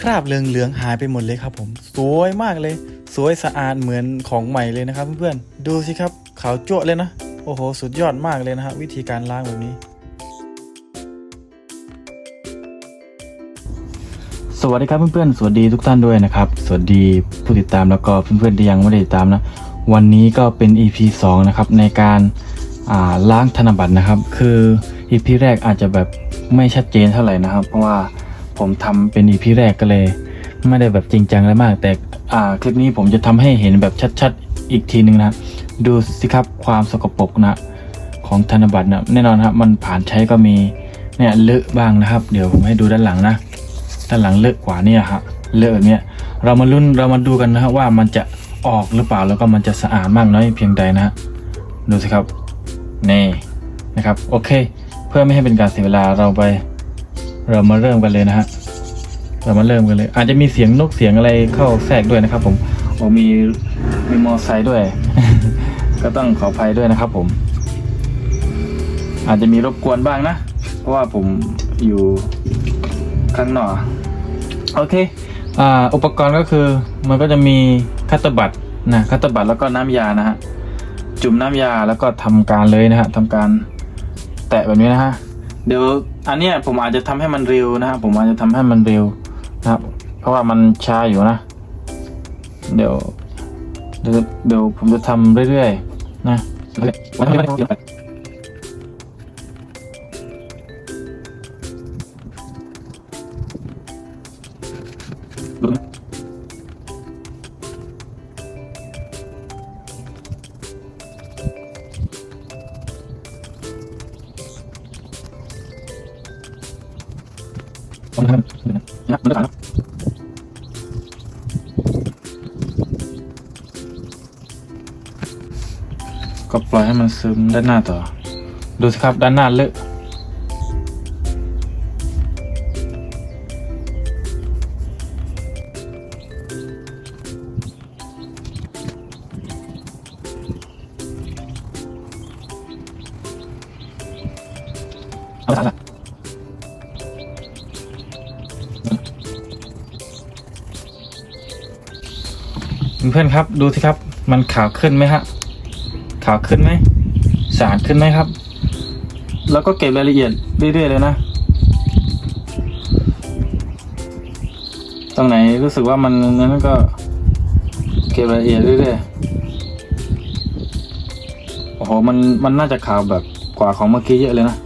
คราบเหลืองๆหายไปหมดเลยครับ ผมสวยมากเลย สวยสะอาดเหมือนของใหม่เลยนะครับ เพื่อนๆดูสิครับขาวจั่วะเลยนะโอ้โหสุดยอดมากเลยนะฮะวิธีการล้างแบบนี้ สวัสดีครับเพื่อนๆสวัสดีทุกท่านด้วยนะครับ สวัสดีผู้ติดตามแล้วก็เพื่อนๆที่ยังไม่ได้ติดตามนะ วันนี้ก็เป็น EP 2 นะครับในการาล้างธนบัตรนะครับ คือ EP แรกอาจจะแบบไม่ชัดเจนเท่าไหร่นะครับ เพราะว่า ผมทำเป็น EP แรกก็เลย ไม่ได้แบบจริงจังอะไรมาก แต่อ่าคลิปนี้ผมจะทำให้เห็นแบบชัดๆอีกทีหนึ่งนะดูสิครับความสกปรกนะของธนบัตรนะแน่นอนครับมันผ่านใช้ก็มีเนี่ยเลอะบ้างนะครับ เดี๋ยวผมให้ดูด้านหลังนะ ด้านหลังเลอะกว่านี่ยฮะเลอะแบบเนี้ยเรามาลุ้นเรามาดูกันนะฮะว่ามันจะออกหรือเปล่าแล้วก็มันจะสะอาดมากน้อยเพียงใดนะฮะดูสิครับนี่นะครับโอเค เพื่อไม่ให้เป็นการเสียเวลาเราไป เรามาเริ่มกันเลยนะฮะ เรามาเริ่มกันเลย อาจจะมีเสียงนกเสียงอะไรเข้าแทรกด้วยนะครับ ผมโอ้มีมีมอไซค์ด้วย ก็ต้องขออภัยด้วยนะครับ ผม อาจจะมีรบกวนบ้างนะ เพราะว่าผมอยู่ข้างนอกโอเคอ่าอุปกรณ์ก็คือมันก็จะมีคัตเตอร์บัตนะคัตเตอร์บัตแล้วก็น้ำยานะฮะจุ่มน้ำยาแล้วก็ทำการเลยนะฮะทำการแตะแบบนี้นะฮะเดี๋ยว อันเนี้ยผมอาจจะทำให้มันเร็วนะครับผมอาจจะทำให้มันเร็วนะครับ เพราะว่ามันช้าอยู่นะ เดี๋ยว เดี๋ยวเดี๋ยวผมจะทำเรื่อยๆนะวัน นี้ก็ปล่อยให้มันซึมด้านหน้าต่อ ดูสิครับด้านหน้าเลอะเอาล เพื่อนครับดูสิครับ มันขาวขึ้นไหมฮะขาวขึ้นไหมสะอาดขึ้นไหมครับ แล้วก็เก็บรายละเอียดเรื่อยๆเลยนะ ตรงไหนรู้สึกว่ามันนั้นก็ เก็บรายละเอียดเรื่อยๆโอ้โหมันมันน่าจะขาวแบบกว่าของเมื่อกี้เยอะเลยนะ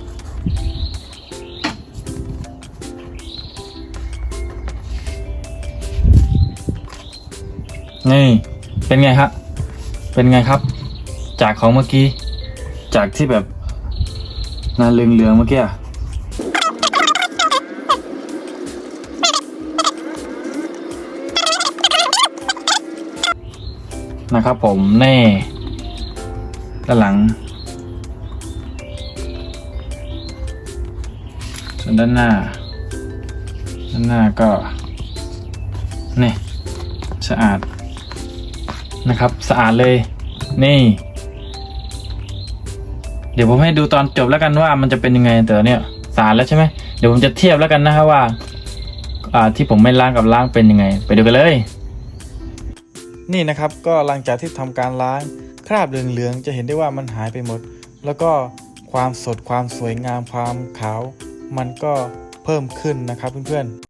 นี่ เป็นไงครับ เป็นไงครับ จากของเมื่อกี้ จากที่แบบนาเหลืองเมื่อกี้อะนะครับผมแน่ด้านหลังส่วนด้านหน้า ด้านหน้าก็นี่สะอาด นะครับ สะอาดเลย นี่ เดี๋ยวผมให้ดูตอนจบแล้วกันว่ามันจะเป็นยังไงแต่เนี่ยสะอารแล้วใช่ไหมเดี๋ยวผมจะเทียบแล้วกันนะครับว่า อ่าที่ผมไม่ล้างกับล้างเป็นยังไง ไปดูกันเลย นี่นะครับก็หลังจากที่ทำการล้างคราบเหลืองๆจะเห็นได้ว่ามันหายไปหมด แล้วก็ความสดความสวยงามความขาว มันก็เพิ่มขึ้นนะครับเพื่อนๆ